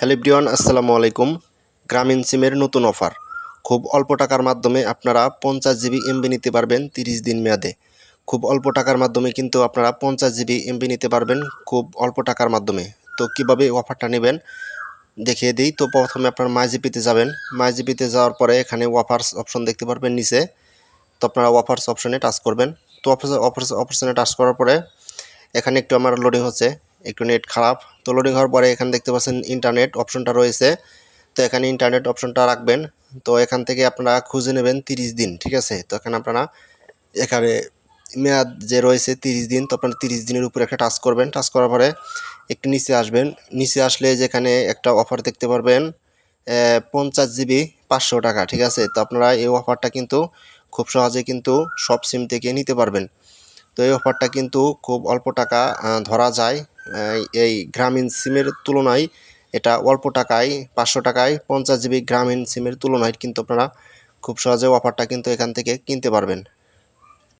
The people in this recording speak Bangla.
হ্যালো ব্রিয়ান আসসালামু আলাইকুম। গ্রামীণ সিমের নতুন অফার। খুব অল্প টাকার মাধ্যমে আপনারা পঞ্চাশ জিবি এমবি নিতে পারবেন তিরিশ দিন মেয়াদে। খুব অল্প টাকার মাধ্যমে কিন্তু আপনারা পঞ্চাশ জিবি এমবি নিতে পারবেন খুব অল্প টাকার মাধ্যমে। তো কীভাবে অফারটা নেবেন, দেখিয়ে দিই। তো প্রথমে আপনার মাইজিপিতে যাবেন। মাইজিপিতে যাওয়ার পরে এখানে অফার্স অপশন দেখতে পারবেন নিচে। তো আপনারা অফার্স অপশনে টাচ করবেন। তো অফার্স অপশনে টাচ করার পরে এখানে একটু আমার লোডিং হচ্ছে। একটু নেট খারাপ। তো লোডিং হওয়ার পরে এখানে দেখতে পাচ্ছেন ইন্টারনেট অপশনটা রয়েছে। তো এখানে ইন্টারনেট অপশনটা রাখবেন। তো এখান থেকে আপনারা খুঁজে নেবেন তিরিশ দিন, ঠিক আছে? তো এখানে আপনারা এখানে মেয়াদ যে রয়েছে তিরিশ দিন, তো আপনারা তিরিশ দিনের উপরে একটা টাচ করবেন। টাচ করার পরে একটু নিচে আসবেন। নিচে আসলে যেখানে একটা অফার দেখতে পারবেন পঞ্চাশ জিবি পাঁচশো টাকা, ঠিক আছে? তো আপনারা এই অফারটা কিন্তু খুব সহজে কিন্তু সব সিম থেকে নিতে পারবেন। তো এই অফারটা কিন্তু খুব অল্প টাকা ধরা যায়। এই গ্রামীণ সিমের তুলনায় এটা অল্প টাকায়, পাঁচশো টাকায় পঞ্চাশ জিবি গ্রামীণ সিমের তুলনায় কিন্তু আপনারা খুব সহজে অফারটা কিন্তু এখান থেকে কিনতে পারবেন।